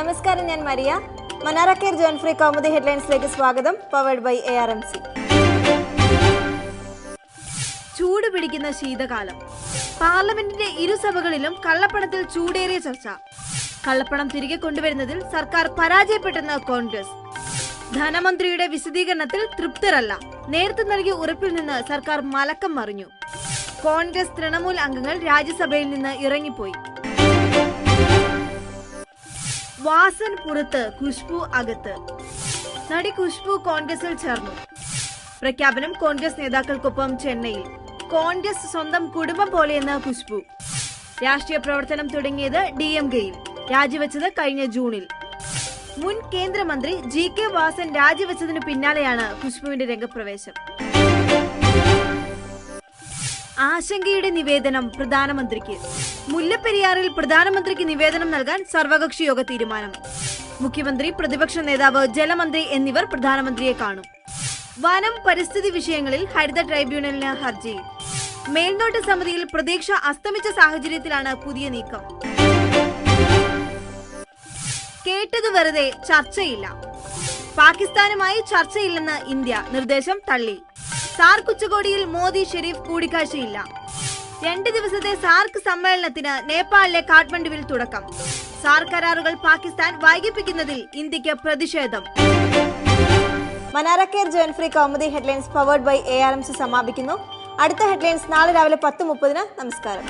നമസ്കാരം ഞാൻ മരിയ. മനാറ കെയർ ജോൺ ഫ്രീ കോമഡി ഹെഡ്ലൈൻസിലേക്ക് സ്വാഗതം powered by A R M C ചൂട് പിടിക്കുന്ന ശീതകാലം. പാർലമെന്റിന്റെ ഇരുസഭകളിലും കള്ളപ്പണത്തിൽ ചൂടേറിയ ചർച്ച. കള്ളപ്പണം തിരികെ കൊണ്ടുവരുന്നതിൽ സർക്കാർ പരാജയപ്പെട്ടെന്ന് കോൺഗ്രസ്. ധനമന്ത്രിയുടെ വിശദീകരണത്തിൽ തൃപ്തരല്ല. നേരത്തെ നൽകിയ ഉറപ്പിൽ നിന്ന് സർക്കാർ മലക്കം മറിഞ്ഞു. കോൺഗ്രസ് തൃണമൂൽ അംഗങ്ങൾ രാജ്യസഭയിൽ നിന്ന് ഇറങ്ങിപ്പോയി. വാസൻ പുറത്ത് ഖുഷ്ബു അകത്ത്. നടി ഖുഷ്ബു കോൺഗ്രസിൽ ചേർന്നു. പ്രഖ്യാപനം കോൺഗ്രസ് നേതാക്കൾക്കൊപ്പം ചെന്നൈയിൽ. കോൺഗ്രസ് സ്വന്തം കുടുംബം പോലെയെന്ന് ഖുഷ്ബു രാഷ്ട്രീയ പ്രവർത്തനം തുടങ്ങിയത് ഡി എം കെയിൽ രാജിവെച്ചത് കഴിഞ്ഞ ജൂണിൽ. മുൻ കേന്ദ്രമന്ത്രി ജി കെ വാസൻ രാജിവെച്ചതിനു പിന്നാലെയാണ് ഖുഷ്ബുവിന്റെ രംഗപ്രവേശം. ആശങ്കയുടെ നിവേദനം പ്രധാനമന്ത്രിക്ക്. മുല്ലപ്പെരിയാറിൽ പ്രധാനമന്ത്രിക്ക് നിവേദനം നൽകാൻ സർവകക്ഷി യോഗ തീരുമാനം. മുഖ്യമന്ത്രി പ്രതിപക്ഷ നേതാവ് ജലമന്ത്രി എന്നിവർ പ്രധാനമന്ത്രിയെ കാണും. വനം പരിസ്ഥിതി വിഷയങ്ങളിൽ ഹരിത ട്രൈബ്യൂണലിന് ഹർജി. മേൽനോട്ട സമിതിയിൽ പ്രതീക്ഷ അസ്തമിച്ച സാഹചര്യത്തിലാണ് പുതിയ നീക്കം. കേട്ടത് വെറുതെ ചർച്ചയില്ല. പാകിസ്ഥാനുമായി ചർച്ചയില്ലെന്ന് ഇന്ത്യ. നിർദ്ദേശം തള്ളി. സാർക്ക് ഉച്ചകോടിയിൽ മോദി ഷെരീഫ് കൂടിക്കാഴ്ചയില്ല. രണ്ട് ദിവസത്തെ സാർക്ക് സമ്മേളനത്തിന് നേപ്പാളിലെ കാഠ്മണ്ഡുവിൽ തുടക്കം. സാർക്ക് കരാറുകൾ പാകിസ്ഥാൻ വൈകിപ്പിക്കുന്നതിൽ ഇന്ത്യയ്ക്ക് പ്രതിഷേധം. മനാറ കെയർ ജോൺ free Kaumudi headlines powered by A R M C സമാപിക്കുന്നു. അടുത്ത ഹെഡ്ലൈൻസ് നാളെ രാവിലെ പത്ത് മുപ്പതിന്. നമസ്കാരം.